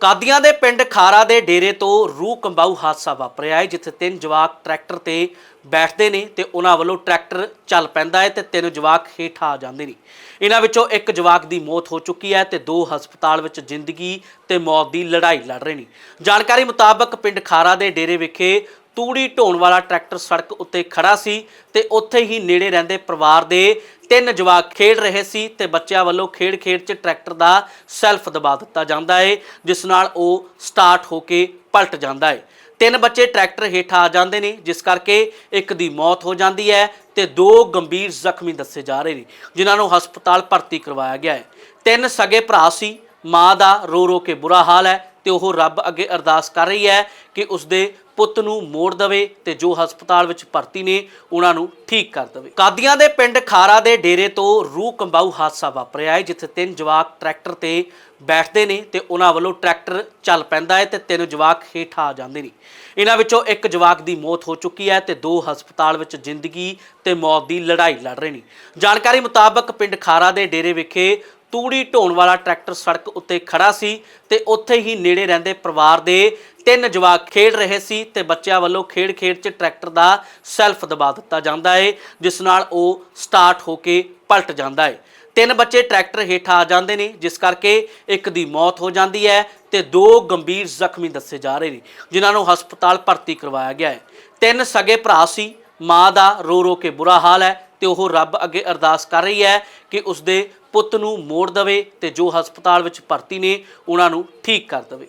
ਕਾਦੀਆਂ ਦੇ ਪਿੰਡ ਖਾਰਾ ਦੇ ਡੇਰੇ ਤੋਂ ਰੂਹ ਕੰਬਾਊ ਹਾਦਸਾ ਵਾਪਰਿਆ ਹੈ, ਜਿੱਥੇ ਤਿੰਨ ਜਵਾਕ ਟਰੈਕਟਰ ਤੇ ਬੈਠਦੇ ਨੇ ਤੇ ਉਹਨਾਂ ਵੱਲੋਂ ਟਰੈਕਟਰ ਚੱਲ ਪੈਂਦਾ ਹੈ ਤੇ ਤਿੰਨ ਜਵਾਕ ਹੇਠਾਂ ਆ ਜਾਂਦੇ ਨੇ। ਇਹਨਾਂ ਵਿੱਚੋਂ ਇੱਕ ਜਵਾਕ ਦੀ ਮੌਤ ਹੋ ਚੁੱਕੀ ਹੈ ਤੇ ਦੋ ਹਸਪਤਾਲ ਵਿੱਚ ਜ਼ਿੰਦਗੀ ਤੇ ਮੌਤ ਦੀ ਲੜਾਈ ਲੜ ਰਹੇ ਨੇ। ਜਾਣਕਾਰੀ ਮੁਤਾਬਕ ਪਿੰਡ ਖਾਰਾ ਦੇ ਡੇਰੇ ਵਿਖੇ ਤੂੜੀ ਢੋਣ ਵਾਲਾ ਟਰੈਕਟਰ ਸੜਕ ਉੱਤੇ ਖੜਾ ਸੀ ਤੇ ਉੱਥੇ ਹੀ ਨੇੜੇ ਰਹਿੰਦੇ ਪਰਿਵਾਰ ਦੇ ਤਿੰਨ ਜਵਾਕ ਖੇਡ ਰਹੇ ਸੀ ਤੇ ਬੱਚਿਆਂ ਵੱਲੋਂ ਖੇਡ-ਖੇਡ 'ਚ ਟਰੈਕਟਰ ਦਾ ਸੈਲਫ ਦਬਾ ਦਿੱਤਾ ਜਾਂਦਾ ਹੈ ਜਿਸ ਨਾਲ ਉਹ ਸਟਾਰਟ ਹੋ ਕੇ ਪਲਟ ਜਾਂਦਾ ਹੈ ਤਿੰਨ ਬੱਚੇ ਟਰੈਕਟਰ ਹੇਠਾਂ ਆ ਜਾਂਦੇ ਨੇ, ਜਿਸ ਕਰਕੇ ਇੱਕ ਦੀ ਮੌਤ ਹੋ ਜਾਂਦੀ ਹੈ ਤੇ ਦੋ ਗੰਭੀਰ ਜ਼ਖਮੀ ਦੱਸੇ ਜਾ ਰਹੇ ਨੇ, ਜਿਨ੍ਹਾਂ ਨੂੰ ਹਸਪਤਾਲ ਭਰਤੀ ਕਰਵਾਇਆ ਗਿਆ ਹੈ। ਤਿੰਨ ਸਗੇ ਭਰਾ ਸੀ, ਮਾਂ ਦਾ ਰੋ ਰੋ ਕੇ ਬੁਰਾ ਹਾਲ ਹੈ ਤੇ ਉਹ ਰੱਬ ਅੱਗੇ ਅਰਦਾਸ ਕਰ ਰਹੀ ਹੈ ਕਿ ਉਸਦੇ ਪੁੱਤ ਨੂੰ ਮੋੜ ਦਵੇ ਤੇ ਜੋ ਹਸਪਤਾਲ ਵਿੱਚ ਭਰਤੀ ਨੇ, ਉਹਨਾਂ ਨੂੰ ਠੀਕ ਕਰ ਦਵੇ। ਕਾਦੀਆਂ ਦੇ ਪਿੰਡ ਖਾਰਾ ਦੇ ਡੇਰੇ ਤੋਂ ਰੂਹ ਕੰਬਾਊ ਹਾਦਸਾ ਵਾਪਰਿਆ ਹੈ, ਜਿੱਥੇ ਤਿੰਨ ਜਵਾਕ ਟਰੈਕਟਰ ਤੇ ਬੈਠਦੇ ਨੇ ਤੇ ਉਹਨਾਂ ਵੱਲੋਂ ਟਰੈਕਟਰ ਚੱਲ ਪੈਂਦਾ ਹੈ ਤੇ ਤਿੰਨ ਜਵਾਕ ਹੇਠਾਂ ਆ ਜਾਂਦੇ ਨੇ। ਇਹਨਾਂ ਵਿੱਚੋਂ ਇੱਕ ਜਵਾਕ ਦੀ ਮੌਤ ਹੋ ਚੁੱਕੀ ਹੈ ਤੇ ਦੋ ਹਸਪਤਾਲ ਵਿੱਚ ਜ਼ਿੰਦਗੀ ਤੇ ਮੌਤ ਦੀ ਲੜਾਈ ਲੜ ਰਹੇ ਨੇ। ਜਾਣਕਾਰੀ ਮੁਤਾਬਕ ਪਿੰਡ ਖਾਰਾ ਦੇ ਡੇਰੇ ਵਿਖੇ ਤੂੜੀ ਢੋਣ ਵਾਲਾ ਟਰੈਕਟਰ ਸੜਕ ਉੱਤੇ ਖੜਾ ਸੀ ਤੇ ਉੱਥੇ ਹੀ ਨੇੜੇ ਰਹਿੰਦੇ ਪਰਿਵਾਰ ਦੇ ਤਿੰਨ ਜਵਾਕ ਖੇਡ ਰਹੇ ਸੀ ਤੇ ਬੱਚਿਆਂ ਵੱਲੋਂ ਖੇਡ-ਖੇਡ 'ਚ ਟਰੈਕਟਰ ਦਾ ਸੈਲਫ ਦਬਾ ਦਿੱਤਾ ਜਾਂਦਾ ਹੈ ਜਿਸ ਨਾਲ ਉਹ ਸਟਾਰਟ ਹੋ ਕੇ ਪਲਟ ਜਾਂਦਾ ਹੈ ਤਿੰਨ ਬੱਚੇ ਟਰੈਕਟਰ ਹੇਠਾਂ ਆ ਜਾਂਦੇ ਨੇ, ਜਿਸ ਕਰਕੇ ਇੱਕ ਦੀ ਮੌਤ ਹੋ ਜਾਂਦੀ ਹੈ ਤੇ ਦੋ ਗੰਭੀਰ ਜ਼ਖਮੀ ਦੱਸੇ ਜਾ ਰਹੇ ਨੇ, ਜਿਨ੍ਹਾਂ ਨੂੰ ਹਸਪਤਾਲ ਭਰਤੀ ਕਰਵਾਇਆ ਗਿਆ ਹੈ। ਤਿੰਨ ਸਗੇ ਭਰਾ ਸੀ, ਮਾਂ ਦਾ ਰੋ ਰੋ ਕੇ ਬੁਰਾ ਹਾਲ ਹੈ ਤੇ ਉਹ ਰੱਬ ਅੱਗੇ ਅਰਦਾਸ ਕਰ ਰਹੀ ਹੈ ਕਿ ਉਸਦੇ ਪੁੱਤ ਨੂੰ ਮੋੜ ਦਵੇ ਤੇ ਜੋ ਹਸਪਤਾਲ ਵਿੱਚ ਭਰਤੀ ਨੇ, ਉਹਨਾਂ ਨੂੰ ਠੀਕ ਕਰ ਦਵੇ।